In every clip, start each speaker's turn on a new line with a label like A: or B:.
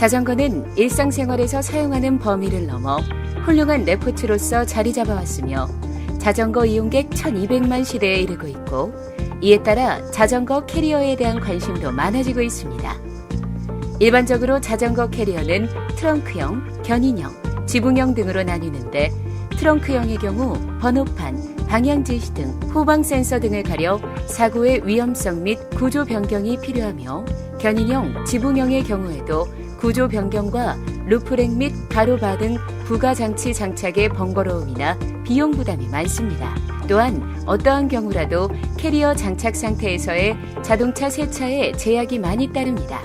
A: 자전거는 일상생활에서 사용하는 범위를 넘어 훌륭한 레포츠로서 자리 잡아왔으며 자전거 이용객 1200만 시대에 이르고 있고 이에 따라 자전거 캐리어에 대한 관심도 많아지고 있습니다. 일반적으로 자전거 캐리어는 트렁크형, 견인형, 지붕형 등으로 나뉘는데 트렁크형의 경우 번호판, 방향 지시 등 후방 센서 등을 가려 사고의 위험성 및 구조 변경이 필요하며 견인형, 지붕형의 경우에도 구조 변경과 루프렉 및 가로바 등 부가 장치 장착의 번거로움이나 비용 부담이 많습니다. 또한 어떠한 경우라도 캐리어 장착 상태에서의 자동차 세차에 제약이 많이 따릅니다.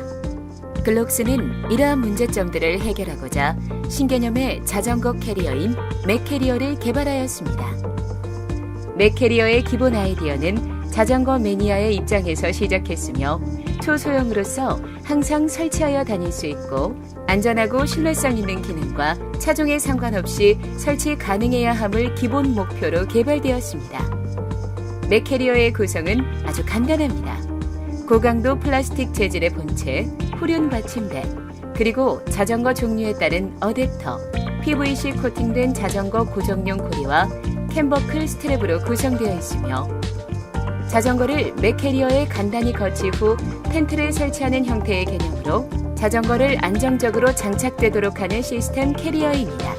A: 글록스는 이러한 문제점들을 해결하고자 신개념의 자전거 캐리어인 맥캐리어를 개발하였습니다. 맥캐리어의 기본 아이디어는 자전거 매니아의 입장에서 시작했으며 초소형으로서 항상 설치하여 다닐 수 있고 안전하고 신뢰성 있는 기능과 차종에 상관없이 설치 가능해야 함을 기본 목표로 개발되었습니다. 맥캐리어의 구성은 아주 간단합니다. 고강도 플라스틱 재질의 본체, 후륜 받침대, 그리고 자전거 종류에 따른 어댑터, PVC 코팅된 자전거 고정용 고리와 캠버클 스트랩으로 구성되어 있으며 자전거를 맥캐리어에 간단히 거치 후 텐트를 설치하는 형태의 개념으로 자전거를 안정적으로 장착되도록 하는 시스템 캐리어입니다.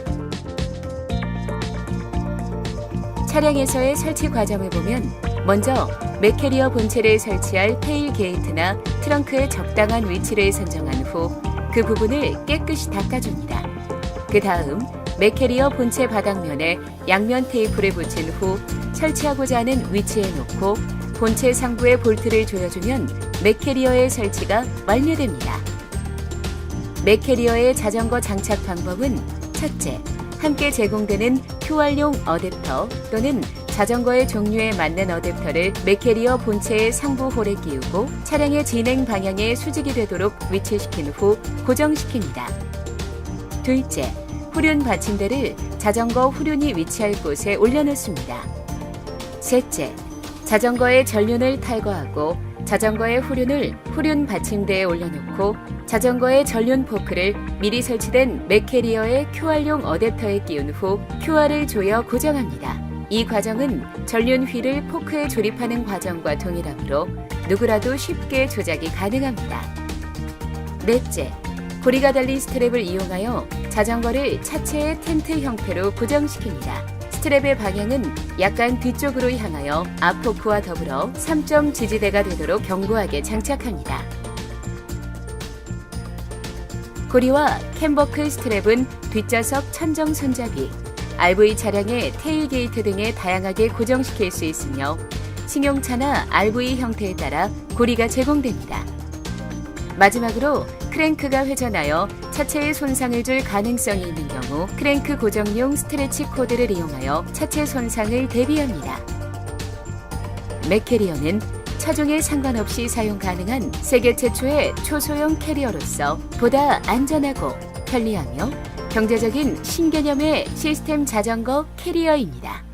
A: 차량에서의 설치 과정을 보면 먼저 맥캐리어 본체를 설치할 테일 게이트나 트렁크의 적당한 위치를 선정한 후 그 부분을 깨끗이 닦아줍니다. 그 다음 맥캐리어 본체 바닥면에 양면 테이프를 붙인 후 설치하고자 하는 위치에 놓고 본체 상부에 볼트를 조여주면 맥캐리어의 설치가 완료됩니다. 맥캐리어의 자전거 장착 방법은 첫째, 함께 제공되는 QR용 어댑터 또는 자전거의 종류에 맞는 어댑터를 맥캐리어 본체의 상부 홀에 끼우고 차량의 진행 방향에 수직이 되도록 위치시킨 후 고정시킵니다. 둘째, 후륜 받침대를 자전거 후륜이 위치할 곳에 올려놓습니다. 셋째, 자전거의 전륜을 탈거하고 자전거의 후륜을 후륜 받침대에 올려놓고 자전거의 전륜 포크를 미리 설치된 맥캐리어의 QR용 어댑터에 끼운 후 QR을 조여 고정합니다. 이 과정은 전륜 휠을 포크에 조립하는 과정과 동일하므로 누구라도 쉽게 조작이 가능합니다. 넷째, 고리가 달린 스트랩을 이용하여 자전거를 차체의 텐트 형태로 고정시킵니다. 스트랩의 방향은 약간 뒤쪽으로 향하여 앞포크와 더불어 3점 지지대가 되도록 견고하게 장착합니다. 고리와 캠버클 스트랩은 뒷좌석 천정 손잡이, RV 차량의 테일 게이트 등에 다양하게 고정시킬 수 있으며 승용차나 RV 형태에 따라 고리가 제공됩니다. 마지막으로 크랭크가 회전하여 차체에 손상을 줄 가능성이 있는 경우 크랭크 고정용 스트레치 코드를 이용하여 차체 손상을 대비합니다. 맥캐리어는 차종에 상관없이 사용 가능한 세계 최초의 초소형 캐리어로서 보다 안전하고 편리하며 경제적인 신개념의 시스템 자전거 캐리어입니다.